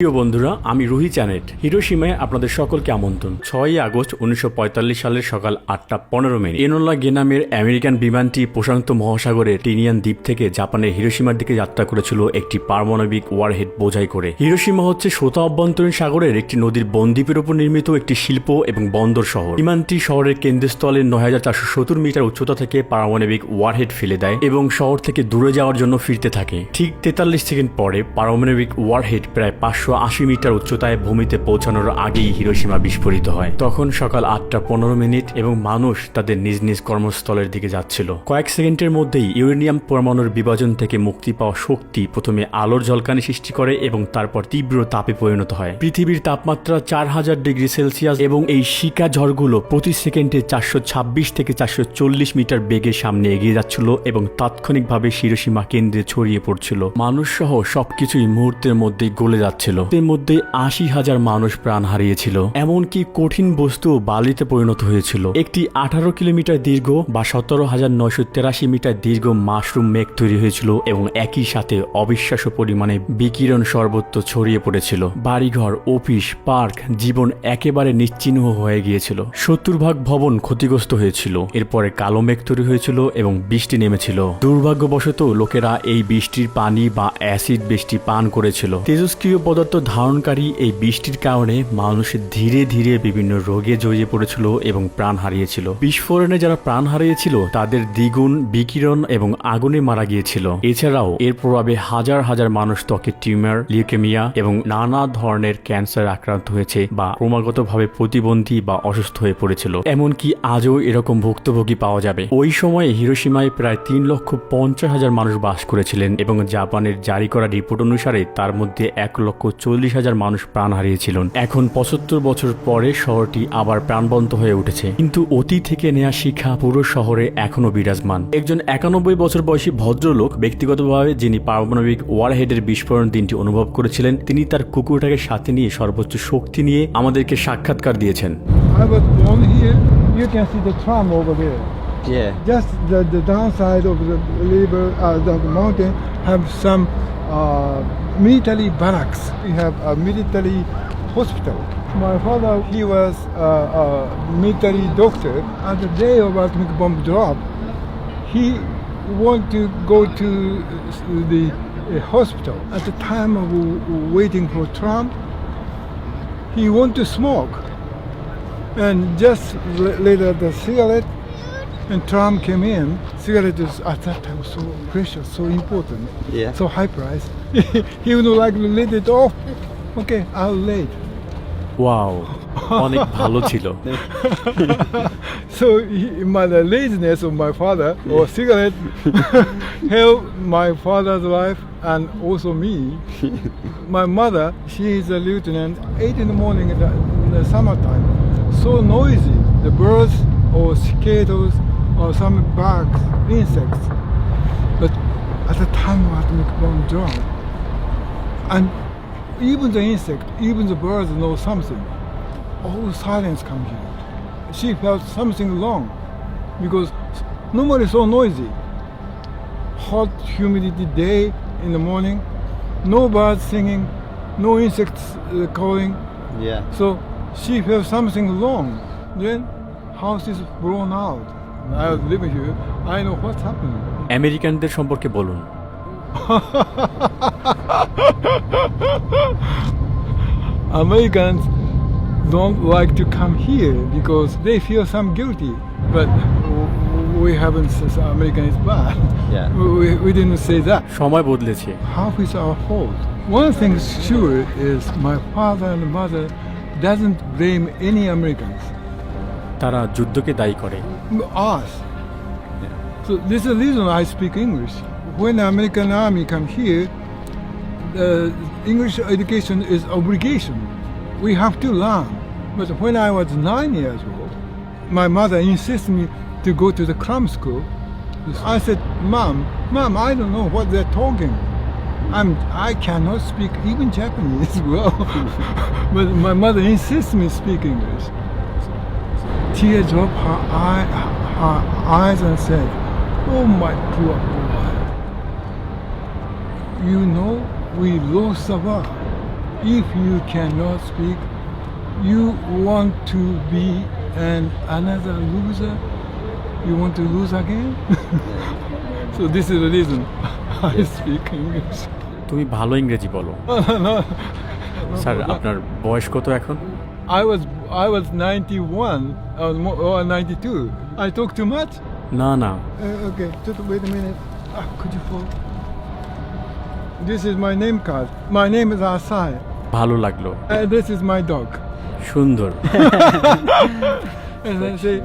প্রিয় বন্ধুরা, আমি রুহি চ্যানেট। হিরোসীমায় আপনাদের সকলকে আমন্ত্রণ। ছয়ই আগস্ট উনিশশো পঁয়তাল্লিশ সালের সকাল আটটা পনেরো মিনিট। এনোলা গেনামের আমেরিকান বিমানটি প্রশান্ত মহাসাগরের টিনিয়ান দ্বীপ থেকে জাপানের হিরোসীমার দিকে যাত্রা করেছিল একটি পারমাণবিক ওয়ারহেড বোঝাই করে। হিরোসীমা হচ্ছে শ্রোতা অভ্যন্তরীণ সাগরের একটি নদীর বনদ্বীপের উপর নির্মিত একটি শিল্প এবং বন্দর শহর। বিমানটি শহরের কেন্দ্রস্থলে নয় হাজার চারশো সত্তর মিটার উচ্চতা থেকে পারমাণবিক ওয়ারহেড ফেলে দেয় এবং শহর থেকে দূরে যাওয়ার জন্য ফিরতে থাকে। ঠিক তেতাল্লিশ সেকেন্ড পরে পারমাণবিক ওয়ারহেড প্রায় পাঁচশো আশি মিটার উচ্চতায় ভূমিতে পৌঁছানোর আগেই হিরোসীমা বিস্ফোরিত হয়। তখন সকাল আটটা পনেরো মিনিট এবং মানুষ তাদের নিজ নিজ কর্মস্থলের দিকে যাচ্ছিল। কয়েক সেকেন্ডের মধ্যেই ইউরেনিয়াম পরমাণুর বিভাজন থেকে মুক্তি পাওয়া শক্তি প্রথমে আলোর ঝলকানি সৃষ্টি করে এবং তারপর তীব্র তাপে পরিণত হয়। পৃথিবীর তাপমাত্রা চার হাজার ডিগ্রি সেলসিয়াস এবং এই শিকা ঝড়গুলো প্রতি সেকেন্ডে চারশো ছাব্বিশ থেকে চারশো চল্লিশ মিটার বেগে সামনে এগিয়ে যাচ্ছিল এবং তাৎক্ষণিকভাবে শিরোসীমা কেন্দ্রে ছড়িয়ে পড়ছিল। মানুষ সহ সবকিছুই মুহূর্তের মধ্যেই গলে যাচ্ছিল। এর মধ্যে আশি হাজার মানুষ প্রাণ হারিয়েছিল, এমনকি কঠিন বস্তু বালিতে পরিণত হয়েছিল। একটি আঠারো কিলোমিটার দীর্ঘ বা সতেরো হাজার নয়শো তেরাশি মিটার দীর্ঘ মাশরুম মেঘ তৈরি হয়েছিল এবং একই সাথে অবিশ্বাস্য পরিমাণে বিকিরণ সর্বত্র ছড়িয়ে পড়েছিল। বাড়িঘর, অফিস, পার্ক জীবন একেবারে নিশ্চিহ্ন হয়ে গিয়েছিল। সত্তর ভাগ ভবন ক্ষতিগ্রস্ত হয়েছিল। এরপরে কালো মেঘ তৈরি হয়েছিল এবং বৃষ্টি নেমেছিল। দুর্ভাগ্যবশত লোকেরা এই বৃষ্টির পানি বা অ্যাসিড বৃষ্টি পান করেছিল। তেজস্ক্রিয় পদার্থ ধারণকারী এই বৃষ্টির কারণে মানুষ ধীরে ধীরে বিভিন্ন রোগে জড়িয়ে পড়েছিল এবং প্রাণ হারিয়েছিল। বিস্ফোরণে যারা প্রাণ হারিয়েছিল, তাদের দ্বিগুণ বিকিরণ এবং আগুনে মারা গিয়েছিল। এছাড়াও এর প্রভাবে হাজার হাজার মানুষ ত্বকের টিউমার, লিউকেমিয়া এবং নানা ধরনের ক্যান্সার আক্রান্ত হয়েছে বা ক্রমাগতভাবে প্রতিবন্ধী বা অসুস্থ হয়ে পড়েছিল। এমনকি আজও এরকম ভুক্তভোগী পাওয়া যাবে। ওই সময়ে হিরোসীমায় প্রায় তিন লক্ষ পঞ্চাশ হাজার মানুষ বাস করেছিলেন এবং জাপানের জারি করা রিপোর্ট অনুসারে তার মধ্যে এক লক্ষ চল্লিশ হাজার মানুষ প্রাণ হারিয়েছিলেন এখন পঁচাত্তর বছর পরে শহরটি আবার প্রাণবন্ত হয়ে উঠেছে কিন্তু অতীত থেকে নেওয়া শিক্ষা পুরো শহরে এখনও বিরাজমান একজন একানব্বই বছর বয়সী ভদ্রলোক ব্যক্তিগতভাবে যিনি পারমাণবিক ওয়ারহেডের বিস্ফোরণ দিনটি অনুভব করেছিলেন তিনি তার কুকুরটাকে সাথে নিয়ে সর্বোচ্চ শক্তি নিয়ে আমাদেরকে সাক্ষাৎকার দিয়েছেন I was. You can see the tram over there. Yeah. Just the, the downside of the river, uh, the mountain, have some uh, military barracks. We have a military hospital. My father, he was uh, a military doctor. At the day of atomic bomb drop, he want to go to the uh, hospital. At the time of waiting for tram, he want to smoke and just l- later the cigarette and Trump came in. Cigarette is at that time so precious, so important, Yeah. so high price. he would like to let it off. Okay, I'll late. Wow অনেক ভালো ছিল So he, my the laziness of my father or cigarette helped my father's life and also me. my mother, she is a lieutenant, eight in the morning in the, in the summertime. So noisy, the birds or cicadas or some bugs, insects. But at the time of atomic bomb drop, and even the insect, even the birds know something. All silence comes here. She felt something wrong because normally so noisy. Hot humidity day in the morning, no birds singing, no insects uh, calling. Yeah. So she felt something wrong. Then house is blown out. I live. I know what's happening. আমেরিকানদের সম্পর্কে বলুন Americans don't like to come here because they feel some guilty. But we haven't said American is bad. Yeah. We, we didn't say that. সময় বদলেছে Half is our fault. One thing sure is my father and mother doesn't blame any Americans. তারা যুদ্ধকে দায়ী করে Us. So this is the reason I speak English. When American army come here, the English education is obligation. We have to learn. But when I was nine years old, my mother insisted me to go to the cram school. I said, Mom, Mom, I don't know what they're talking. I'm, I cannot speak even Japanese well. but my mother insists me speak English. Tears dropped her, eye, her eyes and said, Oh, my poor boy. You know, we lost war. if you cannot speak, you want to be an another loser. You want to lose again. so this is the reason I speak English. তুমি ভালো ইংরেজি বলো sir আপনার বয়স কত এখন I was I was 91. I was more, or 92. I talk too much. না না Uh, okay, just wait a minute. Ah, could you fall? This is my name card. My name is Asai. ভালো লাগলো And this is my dog. সুন্দর And then say,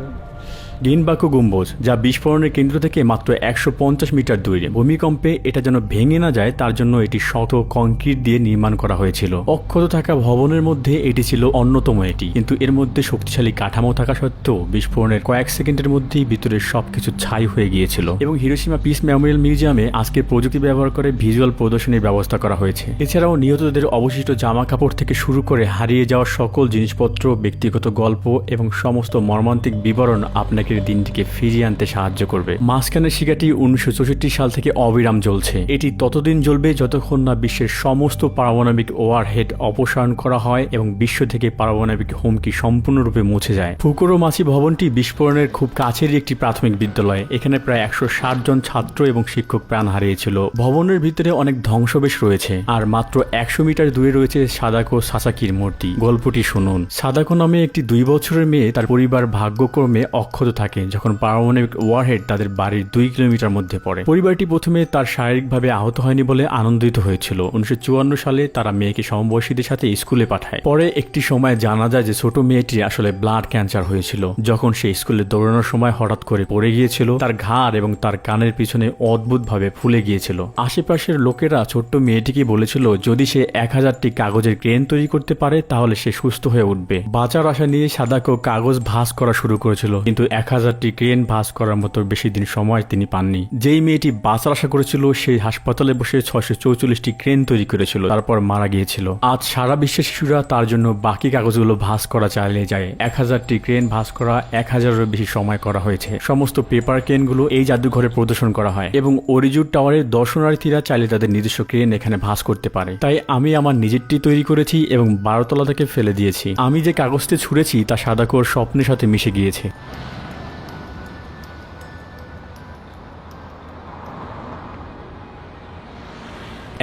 Genbaku গম্বুজ, যা বিস্ফোরণের কেন্দ্র থেকে মাত্র একশো পঞ্চাশ মিটার দূরে। ভূমিকম্পে এটা যেন ভেঙে না যায়, তার জন্য এটি শত কংক্রিট দিয়ে নির্মাণ করা হয়েছিল। অক্ষত থাকা ভবনের মধ্যে এটি ছিল অন্যতম এটি। কিন্তু এর মধ্যে শক্তিশালী কাঠামো থাকা সত্ত্বেও বিস্ফোরণের কয়েক সেকেন্ডের মধ্যেই ভিতরে সবকিছু ছাই হয়ে গিয়েছিল। এবং হিরোসীমা পিস মেমোরিয়াল মিউজিয়ামে আজকে প্রযুক্তি ব্যবহার করে ভিজুয়াল প্রদর্শনীর ব্যবস্থা করা হয়েছে। এছাড়াও নিহতদের অবশিষ্ট জামা কাপড় থেকে শুরু করে হারিয়ে যাওয়া সকল জিনিসপত্র, ব্যক্তিগত গল্প এবং সমস্ত মর্মান্তিক বিবরণ আপনাকে দিনটিকে ফিরিয়ে আনতে সাহায্য করবে। মাঝখানের শিকাটি উনিশশো চৌষট্টি সাল থেকে অবিরাম জ্বলছে। এটি ততদিন জ্বলবে যতক্ষণ না বিশ্বের সমস্ত পারমাণবিক ওয়ারহেড অপসারণ করা হয় এবং বিশ্ব থেকে পারমাণবিক হুমকি সম্পূর্ণরূপে মুছে যায়। ফুকুরো মাছি ভবনটি বিস্ফোরণের খুব কাছেরই একটি প্রাথমিক বিদ্যালয়। এখানে প্রায় একশো ষাট জন ছাত্র এবং শিক্ষক প্রাণ হারিয়েছিল। ভবনের ভিতরে অনেক ধ্বংসবেশ রয়েছে। আর মাত্র একশো মিটার দূরে রয়েছে সাদাকো সাসাকির মূর্তি। গল্পটি শুনুন। সাদাকো নামে একটি দুই বছরের মেয়ে তার পরিবার ভাগ্যক্রমে অক্ষত থাকে যখন পারমাণবিক ওয়ারহেড তাদের বাড়ির দুই কিলোমিটার মধ্যে পড়ে। পরিবারটি প্রথমে তার শারীরিকভাবে আহত হয়নি বলে আনন্দিত হয়েছিল। উনিশশো চুয়ান্ন সালে তারা মেয়েকে সমবয়সীদের সাথে স্কুলে পাঠায়। পরে একটি সময় জানা যায় যে ছোট মেয়েটি আসলে ব্লাড ক্যান্সার হয়েছিল। যখন সে স্কুলে দৌড়ানোর সময় হঠাৎ করে পড়ে গিয়েছিল, তার ঘাড় এবং তার কানের পিছনে অদ্ভুতভাবে ফুলে গিয়েছিল। আশেপাশের লোকেরা ছোট্ট মেয়েটিকে বলেছিল, যদি সে এক হাজারটি কাগজের ক্রেন তৈরি করতে পারে, তাহলে সে সুস্থ হয়ে উঠবে। বাঁচার আশা নিয়ে সাদাকো কাগজ ভাঁজ করা শুরু করেছিল। কিন্তু এক হাজারটি ক্রেন ভাঁজ করার মতো বেশি দিন সময় তিনি পাননি। যেই মেয়েটি বাঁচার আশা করেছিল, সেই হাসপাতালে বসে ছয়শো চৌচল্লিশটি ক্রেন তৈরি করেছিল, তারপর মারা গিয়েছিল। আজ সারা বিশ্বের শিশুরা তার জন্য বাকি কাগজগুলো ভাঁজ করা চালিয়ে যায়। এক হাজারটি ক্রেন ভাঁজ করা এক হাজারেরও বেশি সময় করা হয়েছে। সমস্ত পেপার ক্রেনগুলো এই জাদুঘরে প্রদর্শন করা হয় এবং অরিজুর টাওয়ারের দর্শনার্থীরা চাইলে তাদের নিজস্ব ক্রেন এখানে ভাঁজ করতে পারে। তাই আমি আমার নিজেরটি তৈরি করেছি এবং বারোতলা থেকে ফেলে দিয়েছি। আমি যে কাগজটি ছুঁড়েছি, তা সাদাকোর স্বপ্নের সাথে মিশে গিয়েছে।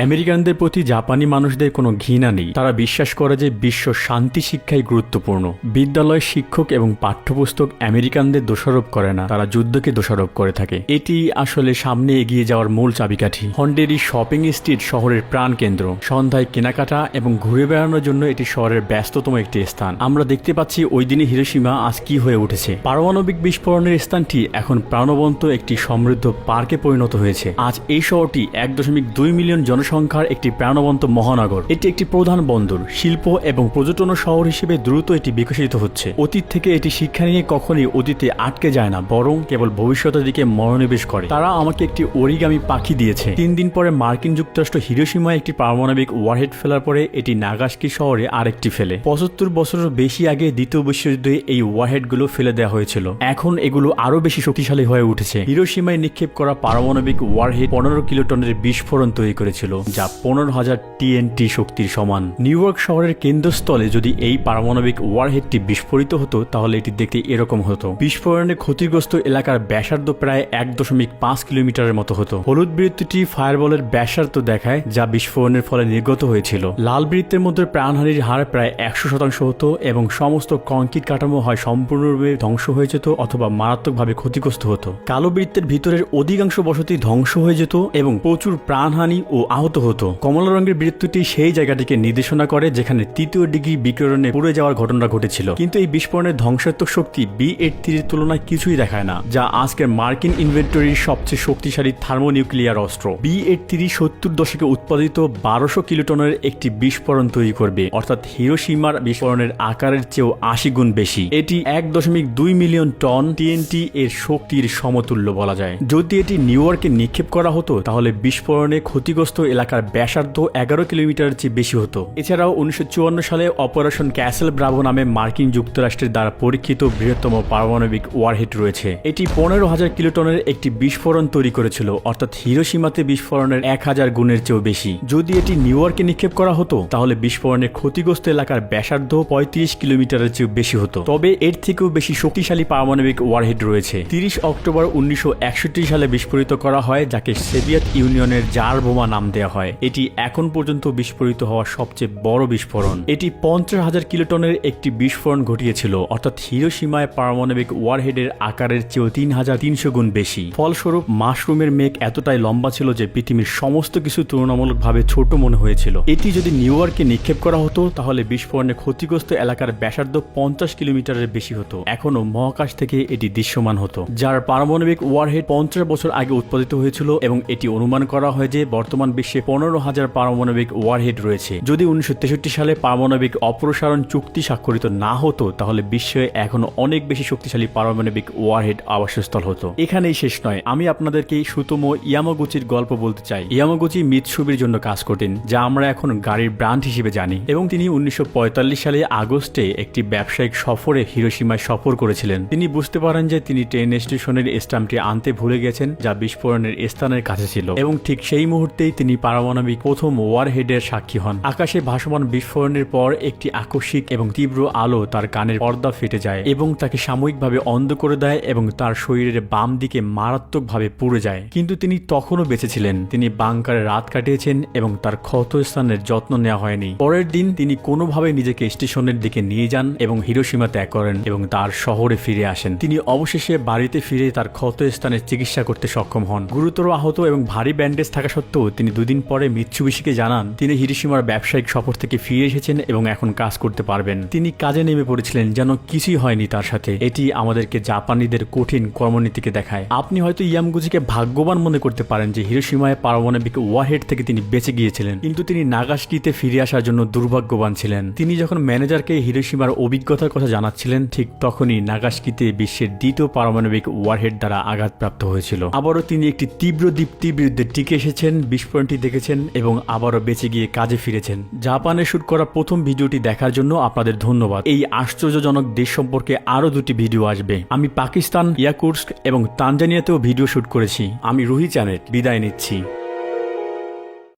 আমেরিকানদের প্রতি জাপানি মানুষদের কোনো ঘৃণা নেই। তারা বিশ্বাস করে যে বিশ্ব শান্তি শিক্ষাই গুরুত্বপূর্ণ। বিদ্যালয় শিক্ষক এবং পাঠ্যপুস্তক আমেরিকানদের দোষারোপ করে না, তারা যুদ্ধকে দোষারোপ করে থাকে। এটি আসলে সামনে এগিয়ে যাওয়ার মূল চাবিকাঠি। হন্ডেরি শপিং স্ট্রিট শহরের প্রাণকেন্দ্র সন্ধ্যায় কেনাকাটা এবং ঘুরে বেড়ানোর জন্য এটি শহরের ব্যস্ততম একটি স্থান। আমরা দেখতে পাচ্ছি ওই দিনই হিরোসীমা আজ কি হয়ে উঠেছে। পারমাণবিক বিস্ফোরণের স্থানটি এখন প্রাণবন্ত একটি সমৃদ্ধ পার্কে পরিণত হয়েছে। আজ এই শহরটি এক দশমিক দুই মিলিয়ন জনসংখ্যার একটি প্রাণবন্ত মহানগর। এটি একটি প্রধান বন্দর, শিল্প এবং পর্যটন শহর হিসেবে দ্রুত এটি বিকশিত হচ্ছে। অতীত থেকে এটি শিক্ষা নিয়ে কখনই অতীতে আটকে যায় না, বরং কেবল ভবিষ্যতের দিকে মনোনিবেশ করে। তারা আমাকে একটি অরিগামি পাখি দিয়েছে। তিন দিন পরে মার্কিন যুক্তরাষ্ট্র হিরোসীমায় একটি পারমাণবিক ওয়ারহেড ফেলার পরে এটি নাগাস্কি শহরে আরেকটি ফেলে। পঁচাত্তর বছরের বেশি আগে দ্বিতীয় বিশ্বযুদ্ধে এই ওয়ারহেডগুলো ফেলে দেওয়া হয়েছিল। এখন এগুলো আরও বেশি শক্তিশালী হয়ে উঠেছে। হিরোসীমায় নিক্ষেপ করা পারমাণবিক ওয়ারহেড পনেরো কিলোটনের বিস্ফোরণ তৈরি করেছিল। যা পনেরো হাজার টিএনটি শক্তির সমান। নিউ ইয়র্ক শহরের কেন্দ্রস্থলে যদি এই পারমাণবিক ওয়ারহেডটি বিস্ফোরিত হতো, তাহলে এটি দেখতে এরকম হতো। বিস্ফোরণে ক্ষতিগ্রস্ত এলাকার ব্যাসার্ধ প্রায় এক দশমিক পাঁচ কিলোমিটারের মতো হতো। হলুদ বৃত্তটি ফায়ারবলের ব্যাসার্ধ দেখায়, যা বিস্ফোরণের ফলে নির্গত হয়েছিল। লাল বৃত্তের মধ্যে প্রাণহানির হার প্রায় একশো শতাংশ হতো এবং সমস্ত কংক্রিট কাঠামো হয় সম্পূর্ণরূপে ধ্বংস হয়ে যেত অথবা মারাত্মকভাবে ক্ষতিগ্রস্ত হতো। কালো বৃত্তের ভিতরের অধিকাংশ বসতি ধ্বংস হয়ে যেত এবং প্রচুর প্রাণহানি ও আহত হতো। কমলা রঙের বৃত্তটি সেই জায়গাটিকে নির্দেশনা করে যেখানে তৃতীয় ডিগ্রি বিকিরণে পুড়ে যাওয়ার ঘটনা ঘটেছিল। কিন্তু এই বিস্ফোরণের ধ্বংসাত্মক শক্তি বি এইট থ্রির তুলনায় কিছুই দেখায় না, যা আজকের মার্কিন ইনভেন্টরির সবচেয়ে শক্তিশালী থার্মোনিউক্লিয়ার অস্ত্র। বি এইট থ্রি সত্তর দশকে উৎপাদিত বারোশো কিলোটনের একটি বিস্ফোরণ তৈরি করবে, অর্থাৎ হিরোসীমার বিস্ফোরণের আকারের চেয়েও আশি গুণ বেশি। এটি এক দশমিক দুই মিলিয়ন টন টিএনটি এর শক্তির সমতুল্য বলা যায়। যদি এটি নিউ ইয়র্কে নিক্ষেপ করা হতো, তাহলে বিস্ফোরণে ক্ষতিগ্রস্ত এলাকার ব্যাসার্ধ এগারো কিলোমিটারের চেয়ে বেশি হতো। এছাড়াও উনিশশো চুয়ান্ন সালে অপারেশন ক্যাসেল ব্রাভো নামে মার্কিন যুক্তরাষ্ট্রের দ্বারা পরীক্ষিত বৃহত্তম পারমাণবিক ওয়ারহেড রয়েছে। এটি পনেরো হাজার কিলোটনের একটি বিস্ফোরণ তৈরি করেছিল, অর্থাৎ হিরোসীমাতে বিস্ফোরণের এক হাজার গুণের চেয়েও বেশি। যদি এটি নিউ ইয়র্কে নিক্ষেপ করা হতো, তাহলে বিস্ফোরণের ক্ষতিগ্রস্ত এলাকার ব্যাসার্ধ পঁয়ত্রিশ কিলোমিটারের চেয়েও বেশি হতো। তবে এর থেকেও বেশি শক্তিশালী পারমাণবিক ওয়ারহেড রয়েছে। তিরিশ অক্টোবর উনিশশো একষট্টি সালে বিস্ফোরিত করা হয়, যাকে সোভিয়েত ইউনিয়নের জার বোমা নাম দেওয়া হয়। এটি এখন পর্যন্ত বিস্ফোরিত হওয়া সবচেয়ে বড় বিস্ফোরণ। এটি পঞ্চাশ হাজার কিলোটনের একটি বিস্ফোরণ ঘটিয়েছিল, অর্থাৎ হিরোসীমায় পারমাণবিক ওয়ারহেডের আকারের চেয়েও তিন হাজার তিনশো গুণ বেশি। ফলস্বরূপ, মাশরুমের মেঘ এতটাই লম্বা ছিল যে পৃথিবীর সমস্ত কিছু তুলনামূলকভাবে ছোট মনে হয়েছিল। এটি যদি নিউ ইয়র্কে নিক্ষেপ করা হতো, তাহলে বিস্ফোরণে ক্ষতিগ্রস্ত এলাকার ব্যাসার্ধ পঞ্চাশ কিলোমিটারের বেশি হতো। এখনও মহাকাশ থেকে এটি দৃশ্যমান হতো। যার পারমাণবিক ওয়ারহেড পঞ্চাশ বছর আগে উৎপাদিত হয়েছিল এবং এটি অনুমান করা হয় যে বর্তমান বিশ্বে পনেরো হাজার পারমাণবিক ওয়ারহেড রয়েছে। যদি উনিশশো তেষট্টি সালে পারমাণবিক অপসারণ চুক্তি স্বাক্ষরিত না হতো, তাহলে বিশ্বে এখনও অনেক বেশি শক্তিশালী পারমাণবিক ওয়ারহেড আবাসস্থল হতো। এখানেই শেষ নয়, আমি আপনাদেরকে সুতম ইয়ামাগুচির গল্প বলতে চাই। ইয়ামাগুচি মিৎসুবির জন্য কাজ করতেন, যা আমরা এখন গাড়ির ব্র্যান্ড হিসেবে জানি। এবং তিনি উনিশশো পঁয়তাল্লিশ সালে আগস্টে একটি ব্যবসায়িক সফরে হিরোসীমায় সফর করেছিলেন। তিনি বুঝতে পারেন যে তিনি ট্রেন স্টেশনের স্ট্যাম্পটি আনতে ভুলে গেছেন, যা বিস্ফোরণের স্থানের কাছে ছিল। এবং ঠিক সেই মুহূর্তেই তিনি পারমাণবিক প্রথম ওয়ারহেডের সাক্ষী হন। আকাশে ভাসমান বিস্ফোরণের পর একটি আকস্মিক এবং তীব্র আলো তার কানের পর্দা ফেটে যায় এবং তাকে সাময়িকভাবে অন্ধ করে দেয় এবং তার শরীরের বাম দিকে মারাত্মকভাবে পুড়ে যায়। কিন্তু তিনি তখনও বেঁচে ছিলেন। তিনি বাংকারে রাত কাটিয়েছেন এবং তার ক্ষত স্থানের যত্ন নেওয়া হয়নি। পরের দিন তিনি কোনোভাবে নিজেকে স্টেশনের দিকে নিয়ে যান এবং হিরোসীমা ত্যাগ করেন এবং তার শহরে ফিরে আসেন। তিনি অবশেষে বাড়িতে ফিরে তার ক্ষত স্থানে চিকিৎসা করতে সক্ষম হন। গুরুতর আহত এবং ভারী ব্যান্ডেজ থাকা সত্ত্বেও তিনি দুদিন পরে মিৎসুবিশিকে জানান, তিনি হিরোসীমার ব্যবসায়িক সফর থেকে ফিরে এসেছেন এবং এখন কাজ করতে পারবেন। তিনি কাজে নেমে পড়েছিলেন যেন কিছুই হয়নি তার সাথে। এটি আমাদেরকে জাপানিদের কঠিন কর্মনীতিকে দেখায়। আপনি হয়তো ইয়ামগুজিকে ভাগ্যবান মনে করতে পারেন যে হিরোসীমায় পারমাণবিক ওয়ারহেড থেকে তিনি বেঁচে গিয়েছিলেন। কিন্তু তিনি নাগাসকিতে ফিরে আসার জন্য দুর্ভাগ্যবান ছিলেন। তিনি যখন ম্যানেজারকে হিরোসীমার অভিজ্ঞতার কথা জানাচ্ছিলেন, ঠিক তখনই নাগাসকিতে বিশ্বের দ্বিতীয় পারমাণবিক ওয়ারহেড দ্বারা আঘাতপ্রাপ্ত হয়েছিল। আবারও তিনি একটি তীব্র দীপ্তির বিরুদ্ধে টিকে এসেছেন। বিস্ফোরণটি দেখেছেন এবং আবারও বেঁচে গিয়ে কাজে ফিরেছেন। জাপানে শ্যুট করা প্রথম ভিডিওটি দেখার জন্য আপনাদের ধন্যবাদ। এই আশ্চর্যজনক দেশ সম্পর্কে আরও দুটি ভিডিও আসবে। আমি পাকিস্তান, ইয়াকুর্স্ক এবং তানজানিয়াতেও ভিডিও শ্যুট করেছি। আমি রুহি চ্যানেল বিদায় নিচ্ছি।